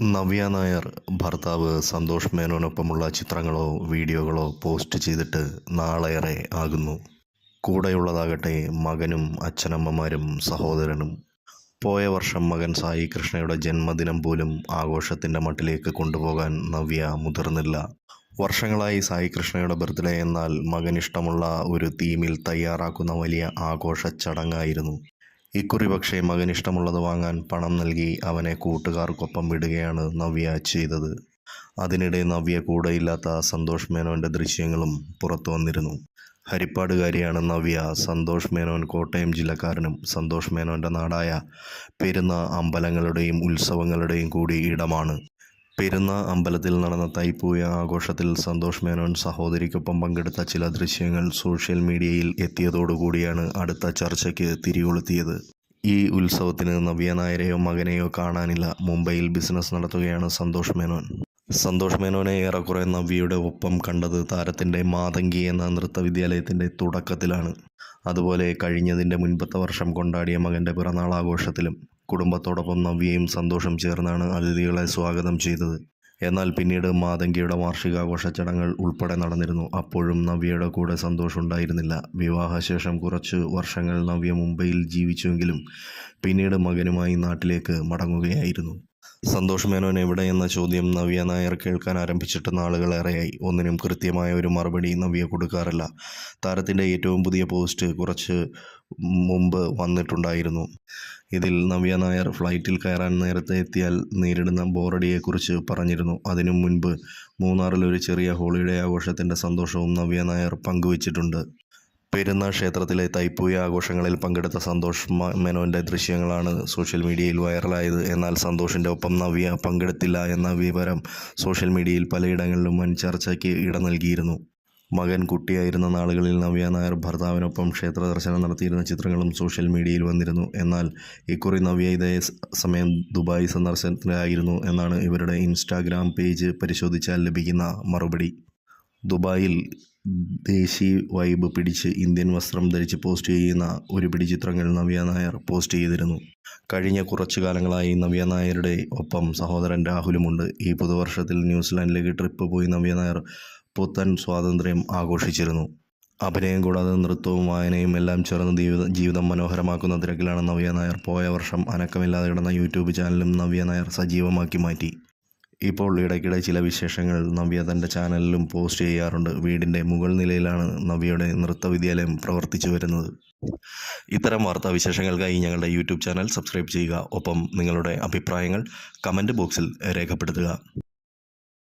നവ്യ നായർ ഭർത്താവ് സന്തോഷ് മേനോനൊപ്പമുള്ള ചിത്രങ്ങളോ വീഡിയോകളോ പോസ്റ്റ് ചെയ്തിട്ട് നാളേറെ ആകുന്നു. കൂടെയുള്ളതാകട്ടെ മകനും അച്ഛനമ്മമാരും സഹോദരനും. പോയ വർഷം മകൻ സായി കൃഷ്ണയുടെ ജന്മദിനം പോലും ആഘോഷത്തിന്റെ മട്ടിലേക്ക് കൊണ്ടുപോകാൻ നവ്യ മുതിർന്നില്ല. വർഷങ്ങളായി സായി കൃഷ്ണയുടെ ബർത്ത്ഡേ എന്നാൽ മകൻ ഇഷ്ടമുള്ള ഒരു തീമിൽ തയ്യാറാക്കുന്ന വലിയ ആഘോഷ ചടങ്ങായിരുന്നു ഇക്കുറി പക്ഷേ മകൻ ഇഷ്ടമുള്ളത് വാങ്ങാൻ പണം നൽകി അവനെ കൂട്ടുകാർക്കൊപ്പം വിടുകയാണ് നവ്യ ചെയ്തത്. അതിനിടെ നവ്യ കൂടെയില്ലാത്ത സന്തോഷ് മേനോന്റെ ദൃശ്യങ്ങളും പുറത്തു വന്നിരുന്നു. ഹരിപ്പാടുകാരിയാണ് നവ്യ. സന്തോഷ് മേനോൻ കോട്ടയം ജില്ലക്കാരനും സന്തോഷ് മേനോന്റെ നാടായ പെരുന്ന അമ്പലങ്ങളുടെയും ഉത്സവങ്ങളുടെയും കൂടി ഇടമാണ്. പെരുന്ന അമ്പലത്തിൽ നടന്ന തൈപ്പൂയ ആഘോഷത്തിൽ സന്തോഷ് മേനോൻ സഹോദരിക്കൊപ്പം പങ്കെടുത്ത ചില ദൃശ്യങ്ങൾ സോഷ്യൽ മീഡിയയിൽ എത്തിയതോടുകൂടിയാണ് അടുത്ത ചർച്ചയ്ക്ക് തിരികൊളുത്തിയത്. ഈ ഉത്സവത്തിന് നവ്യ നായരെയോ മകനെയോ കാണാനില്ല. മുംബൈയിൽ ബിസിനസ് നടത്തുകയാണ് സന്തോഷ് മേനോൻ. സന്തോഷ് മേനോനെ ഏറെക്കുറെ നവ്യയുടെ ഒപ്പം കണ്ടത് താരത്തിന്റെ മാതങ്കി എന്ന നൃത്ത വിദ്യാലയത്തിന്റെ തുടക്കത്തിലാണ്. അതുപോലെ കഴിഞ്ഞതിന്റെ മുൻപത്തെ വർഷം കൊണ്ടാടിയ മകന്റെ പിറന്നാൾ ആഘോഷത്തിലും കുടുംബത്തോടൊപ്പം നവ്യയും സന്തോഷം ചേർന്നാണ് അതിഥികളെ സ്വാഗതം ചെയ്തത്. എന്നാൽ പിന്നീട് മാതങ്കിയുടെ വാർഷികാഘോഷ ചടങ്ങുകൾ ഉൾപ്പെടെ നടന്നിരുന്നു. അപ്പോഴും നവ്യയുടെ കൂടെ സന്തോഷമുണ്ടായിരുന്നില്ല വിവാഹശേഷം കുറച്ച് വർഷങ്ങൾ നവ്യ മുംബൈയിൽ ജീവിച്ചുവെങ്കിലും പിന്നീട് മകനുമായി നാട്ടിലേക്ക് മടങ്ങുകയായിരുന്നു. സന്തോഷ് മേനോൻ എവിടെ എന്ന ചോദ്യം നവ്യ നായർ കേൾക്കാൻ ആരംഭിച്ചിട്ട് നാളുകളേറെയായി ഒന്നിനും കൃത്യമായ ഒരു മറുപടി നവ്യ കൊടുക്കാറില്ല. താരത്തിന്റെ ഏറ്റവും പുതിയ പോസ്റ്റ് കുറച്ച് മുമ്പ് വന്നിട്ടുണ്ടായിരുന്നു. ഇതിൽ നവ്യ നായർ ഫ്ലൈറ്റിൽ കയറാൻ നേരത്തെ എത്തിയാൽ നേരിടുന്ന ബോറടിയെക്കുറിച്ച് പറഞ്ഞിരുന്നു. അതിനു മുൻപ് മൂന്നാറിൽ ഒരു ചെറിയ ഹോളിഡേ ആഘോഷത്തിന്റെ സന്തോഷവും നവ്യ നായർ പങ്കുവച്ചിട്ടുണ്ട്. പെരുന്ന ക്ഷേത്രത്തിലെ തൈപ്പൂയ ആഘോഷങ്ങളിൽ പങ്കെടുത്ത സന്തോഷ് മേനോന്റെ ദൃശ്യങ്ങളാണ് സോഷ്യൽ മീഡിയയിൽ വൈറലായത്. എന്നാൽ സന്തോഷിന്റെ ഒപ്പം നവ്യ പങ്കെടുത്തില്ല എന്ന വിവരം സോഷ്യൽ മീഡിയയിൽ പലയിടങ്ങളിലും വൻ ചർച്ചയ്ക്ക് ഇട നൽകിയിരുന്നു മകൻ കുട്ടിയായിരുന്ന നാളുകളിൽ നവ്യ നായർ ഭർത്താവിനൊപ്പം ക്ഷേത്ര ദർശനം നടത്തിയിരുന്ന ചിത്രങ്ങളും സോഷ്യൽ മീഡിയയിൽ വന്നിരുന്നു. എന്നാൽ ഇക്കുറി നവ്യ ഇതേ സമയം ദുബായ് സന്ദർശനത്തിലായിരുന്നു എന്നാണ് ഇവരുടെ ഇൻസ്റ്റാഗ്രാം പേജ് പരിശോധിച്ചാൽ ലഭിക്കുന്ന മറുപടി. ദുബായിൽ ദേശി വൈബ് പിടിച്ച് ഇന്ത്യൻ വസ്ത്രം ധരിച്ച് പോസ്റ്റ് ചെയ്യുന്ന ഒരു പിടി ചിത്രങ്ങൾ നവ്യ നായർ പോസ്റ്റ് ചെയ്തിരുന്നു. കഴിഞ്ഞ കുറച്ചു കാലങ്ങളായി നവ്യ നായരുടെ ഒപ്പം സഹോദരൻ രാഹുലുമുണ്ട്. ഈ പുതുവർഷത്തിൽ ന്യൂസിലാൻഡിലേക്ക് ട്രിപ്പ് പോയി നവ്യ നായർ പുത്തൻ സ്വാതന്ത്ര്യം ആഘോഷിച്ചിരുന്നു. അഭിനയം കൂടാതെ നൃത്തവും വായനയും എല്ലാം ചേർന്ന് ജീവിത ജീവിതം മനോഹരമാക്കുന്ന തിരക്കിലാണ് നവ്യ നായർ പോയ വർഷം അനക്കമില്ലാതെ കിടന്ന യൂട്യൂബ് ചാനലും നവ്യ നായർ സജീവമാക്കി മാറ്റി. ഇപ്പോൾ ഇടയ്ക്കിടെ ചില വിശേഷങ്ങൾ നവ്യ തന്റെ ചാനലിലും പോസ്റ്റ് ചെയ്യാറുണ്ട്. വീടിന്റെ മുകൾ നിലയിലാണ് നവ്യയുടെ നൃത്ത വിദ്യാലയം പ്രവർത്തിച്ചു വരുന്നത്. ഇത്തരം വാർത്താ വിശേഷങ്ങൾക്കായി ഞങ്ങളുടെ യൂട്യൂബ് ചാനൽ സബ്സ്ക്രൈബ് ചെയ്യുക. ഒപ്പം നിങ്ങളുടെ അഭിപ്രായങ്ങൾ കമന്റ് ബോക്സിൽ രേഖപ്പെടുത്തുക.